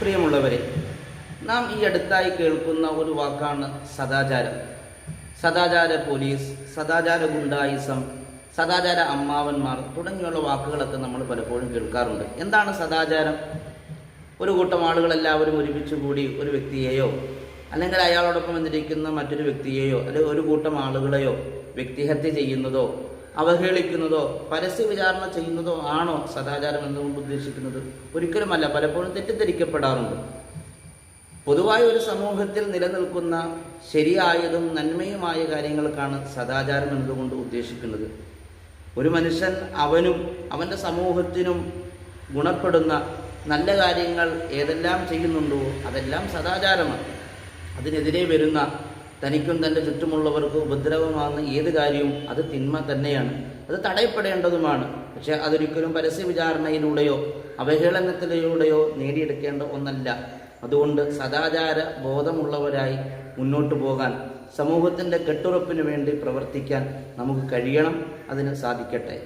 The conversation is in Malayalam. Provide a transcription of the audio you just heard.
പ്രിയമുള്ളവരെ നാം ഈ അടുത്തായി കേൾക്കുന്ന ഒരു വാക്കാണ് സദാചാരം. സദാചാര പോലീസ് സദാചാര ഗുണ്ടായിസം സദാചാര അമ്മാവന്മാർ തുടങ്ങിയുള്ള വാക്കുകളൊക്കെ നമ്മൾ പലപ്പോഴും കേൾക്കാറുണ്ട്. എന്താണ് സദാചാരം? ഒരു കൂട്ടം ആളുകളെല്ലാവരും ഒരുമിച്ച് കൂടി ഒരു വ്യക്തിയെയോ അല്ലെങ്കിൽ അയാളോടൊപ്പം വന്നിരിക്കുന്ന മറ്റൊരു വ്യക്തിയെയോ അല്ലെങ്കിൽ ഒരു കൂട്ടം ആളുകളെയോ വ്യക്തിഹത്യ ചെയ്യുന്നതോ അവഹേളിക്കുന്നതോ പരസ്യ വിചാരണ ചെയ്യുന്നതോ ആണോ സദാചാരം എന്നുകൊണ്ട് ഉദ്ദേശിക്കുന്നത്? ഒരിക്കലുമല്ല പലപ്പോഴും തെറ്റിദ്ധരിക്കപ്പെടാറുണ്ട്. പൊതുവായ ഒരു സമൂഹത്തിൽ നിലനിൽക്കുന്ന ശരിയായതും നന്മയുമായ കാര്യങ്ങൾക്കാണ് സദാചാരം എന്നതുകൊണ്ട് ഉദ്ദേശിക്കുന്നത്? ഒരു മനുഷ്യൻ അവനും അവന്റെ സമൂഹത്തിനും ഗുണപ്പെടുന്ന നല്ല കാര്യങ്ങൾ ഏതെല്ലാം ചെയ്യുന്നുണ്ടോ അതെല്ലാം സദാചാരമാണ്. അതിനെതിരെ വരുന്ന തനിക്കും തന്റെ ചുറ്റുമുള്ളവർക്ക് ഉപദ്രവമാകുന്ന ഏത് കാര്യവും അത് തിന്മ തന്നെയാണ്. അത് തടയപ്പെടേണ്ടതുമാണ്. പക്ഷെ അതൊരിക്കലും പരസ്യ വിചാരണയിലൂടെയോ അവഹേളനത്തിലൂടെയോ നേടിയെടുക്കേണ്ട ഒന്നല്ല. അതുകൊണ്ട് സദാചാര ബോധമുള്ളവരായി മുന്നോട്ട് പോകാൻ സമൂഹത്തിന്റെ കെട്ടുറപ്പിന് വേണ്ടി പ്രവർത്തിക്കാൻ നമുക്ക് കഴിയണം. അതിന് സാധിക്കട്ടെ.